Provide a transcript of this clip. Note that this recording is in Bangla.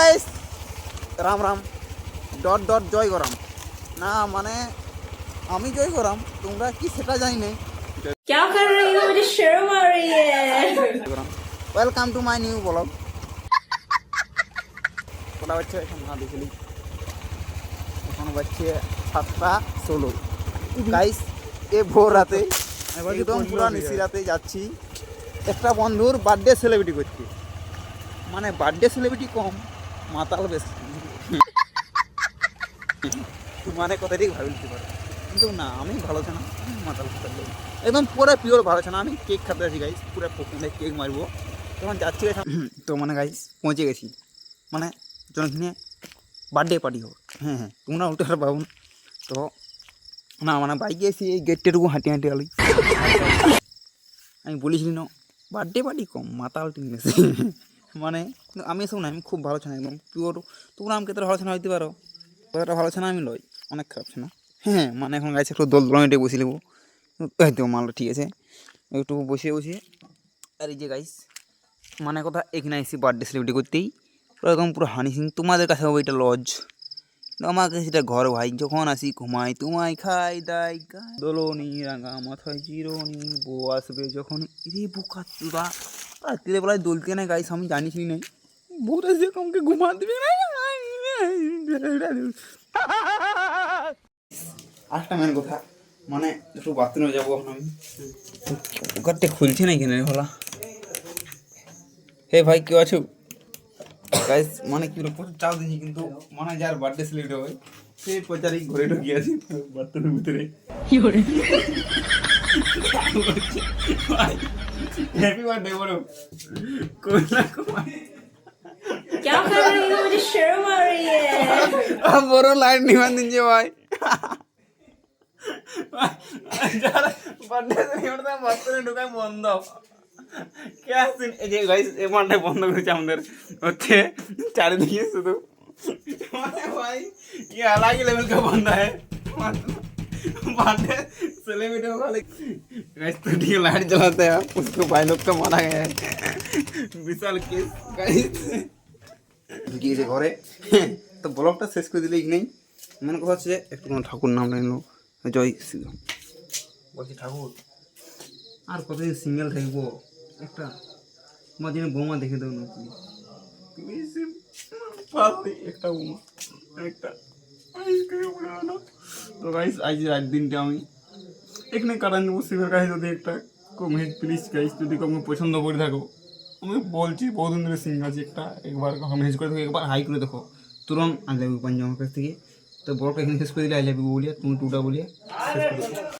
guys Ram Ram dot dot জয় করাম না মানে আমি জয় করাম তোমরা কি সেটা জানি না क्या कर रही हो मुझे शर्म आ रही है welcome to my new blog ওটা হচ্ছে এখন না দেখলি এখন বাজছে সাতটা ষোলো গাইস এ ভোর রাতে একদম পুরো নিশি রাতে যাচ্ছি একটা বন্ধুর বার্থডে সেলিব্রিটি করতে মানে বার্থডে সেলিব্রিটি কম মাতাল বেশি। মানে কথা ঠিক ভাবি দিতে পারো। কিন্তু না, আমি ভালো আছে না আমি মাতাল ফাতাল। একদম পুরো পিওর ভালো আছে না আমি কেক খাতে আছি গাইস পুরো পছন্দের কেক মারবো। তখন যাচ্ছি তো মানে গাইস পৌঁছে গেছি। মানে জনখানে বার্থডে পার্টি হোক। হ্যাঁ হ্যাঁ তোমরা উল্টো আর পাবো তো, না মানে বাইকে এসে এই গেটটাটুকু হাঁটি হাঁটি আলি আমি বলেছিলি না বার্থডে পার্টি কম, মাতাল টিম মানে আমি এসব না আমি খুব ভালো ছানা একদম পিওর তোমরা আমাকে তো ভালো ছানা হইতে পারো। কতটা ভালো ছানা আমি লই, অনেক খারাপ ছানা। হ্যাঁ মানে এখন গাইছে একটু দোল দোলনিতে বসে নেব তো, মালটা ঠিক আছে। একটু বসে বসে আর এই যে গাইস মানে কথা, এখানে এসেছি বার্থডে সেলিব্রেট করতেই। পুরো একদম পুরো হানি সিং তোমাদের কাছে হবে এটা লজ আমার কাছে সেটা ঘর ভাই, যখন আসি ঘুমাই, তোমায় খাই, দাই দোলনি রাঙা মাথায় জিরোনি, বউ আসবে যখন। রে বোকা চুরা রাত্রিরে বেলায় দোলতে না গাইস আমি জানিস নাই। বউটা যে আমাকে ঘুমা দিবি না আরেকটা মেন কথা মানে একটু বাথরুমে যাব এখন আমি। ওখানটা খুলছে না এখানে হলা। হে ভাই কেউ আছো? গাইস মানে কি বলব চাপ দিয়েছি কিন্তু মানে যার বার্থডে সেলিব্রেট হয় সে প্রচারই ঘরে ঢুকিয়ে আছি বাথরুমের ভিতরে। হ্যাপি বার্থডে বলো কোন না কোন क्या कर रही हो मुझे शर्म आ रही है বড় লাইন নিবান দিন যে ভাই যারা বার্থডে সেলিব্রেট হয় বাথরুমে ঢুকায় বন্ধ কে আসছেন এই যে গাইস এই মানটা বন্ধ করেছে আমাদের হচ্ছে চারিদিকে শুধু মানে भाई ये अलग ही लेवल का बंदा है बर्थडे सेलिब्रेट वाले गाइस तो ठीक लाइट जलाते हैं उसको भाई लोग का मारा गया है विशाल केस गाइस গিয়েছে ঘরে তো ব্লগটা শেষ করে দিলে নেই মেন কথা হচ্ছে একটু কোনো ঠাকুর নাম নিল জয় শ্রীরাম বলছি ঠাকুর আর কতদিন সিঙ্গেল থাকবো একটা তোমার জন্য বৌমা দেখে দেবো না প্লিজ একটা বৌমা একটা তো গাইস আজ রাত দিনটা আমি এখানে কাটান দেবো শিবের কাছে যদি একটা কমেজ প্লিজ গাইস যদি কাউকে পছন্দ করে থাকো, আমি বলছি বহুদিন ধরে সিং আছে, একটা একবার মেসেজ করে দেখো একবার হাই করে দেখো তুরন্ত আই লাভ ইউ পাঞ্জাব কাছ থেকে তো বড়টা এখানে শেষ করে দিলে আই লাভ ইউ বলিয়া, তুমি টুটা বলিয়া শেষ করে।